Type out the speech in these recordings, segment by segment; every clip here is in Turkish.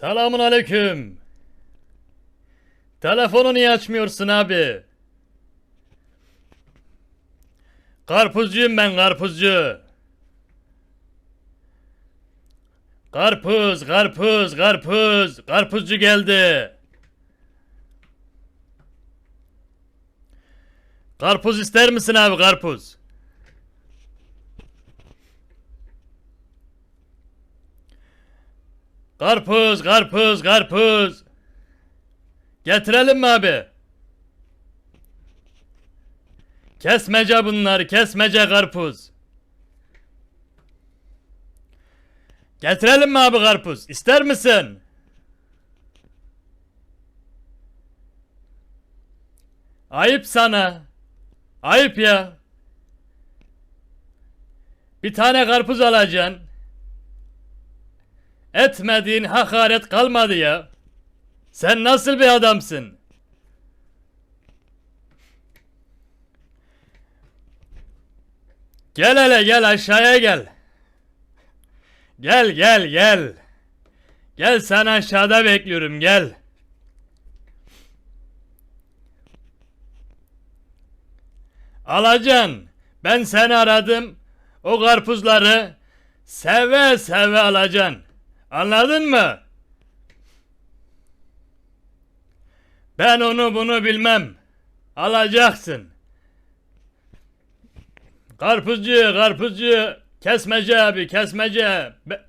Selamun aleyküm. Telefonu niye açmıyorsun abi? Karpuzcuyum ben karpuzcu. Karpuz, karpuz, karpuz. Karpuzcu geldi. Karpuz ister misin abi karpuz? Karpuz, karpuz, karpuz. Getirelim mi abi? Kesmece bunlar, kesmece karpuz. Getirelim mi abi karpuz? İster misin? Ayıp sana. Ayıp ya. Bir tane karpuz alacaksın. Etmediğin hakaret kalmadı ya. Sen nasıl bir adamsın? Gel hele gel aşağıya gel. Gel gel gel. Gel sen aşağıda bekliyorum gel. Alacaksın. Ben seni aradım. O karpuzları seve seve alacaksın. Anladın mı? Ben onu bunu bilmem. Alacaksın. Karpuzcu, karpuzcu, kesmece abi, kesmece. Be-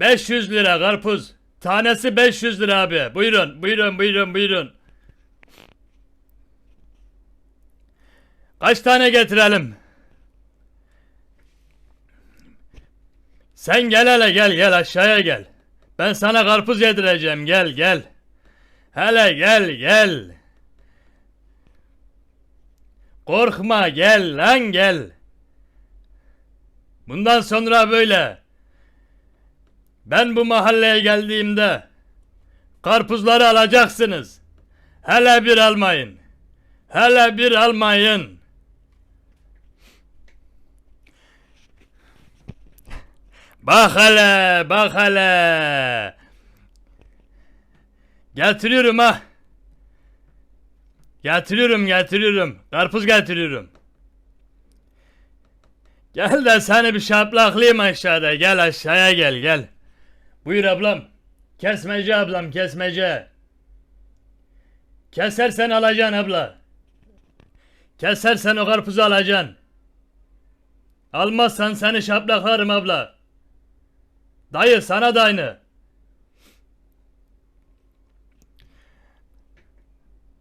500 lira karpuz. Tanesi 500 lira abi. Buyurun, buyurun, buyurun, buyurun. Kaç tane getirelim? Sen gel hele gel gel aşağıya gel. Ben sana karpuz yedireceğim gel gel. Hele gel gel. Korkma gel lan gel. Bundan sonra böyle. Ben bu mahalleye geldiğimde karpuzları alacaksınız. Hele bir almayın. Hele bir almayın. Bak hele, bak hele. Getiriyorum ha. Getiriyorum, getiriyorum. Karpuz getiriyorum. Gel de seni bir şaplaklayayım aşağıda. Gel aşağıya gel, gel. Buyur ablam. Kesmece ablam, kesmece. Kesersen alacaksın abla. Kesersen o karpuzu alacaksın. Almazsan seni şaplaklarım abla. Dayı sana da aynı.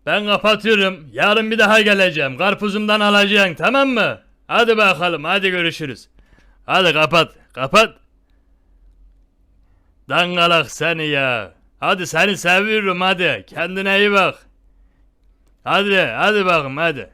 Ben kapatıyorum. Yarın bir daha geleceğim. Karpuzumdan alacaksın tamam mı? Hadi bakalım hadi görüşürüz. Hadi kapat kapat. Dangalak seni ya. Hadi seni seviyorum hadi. Kendine iyi bak. Hadi hadi bakın hadi.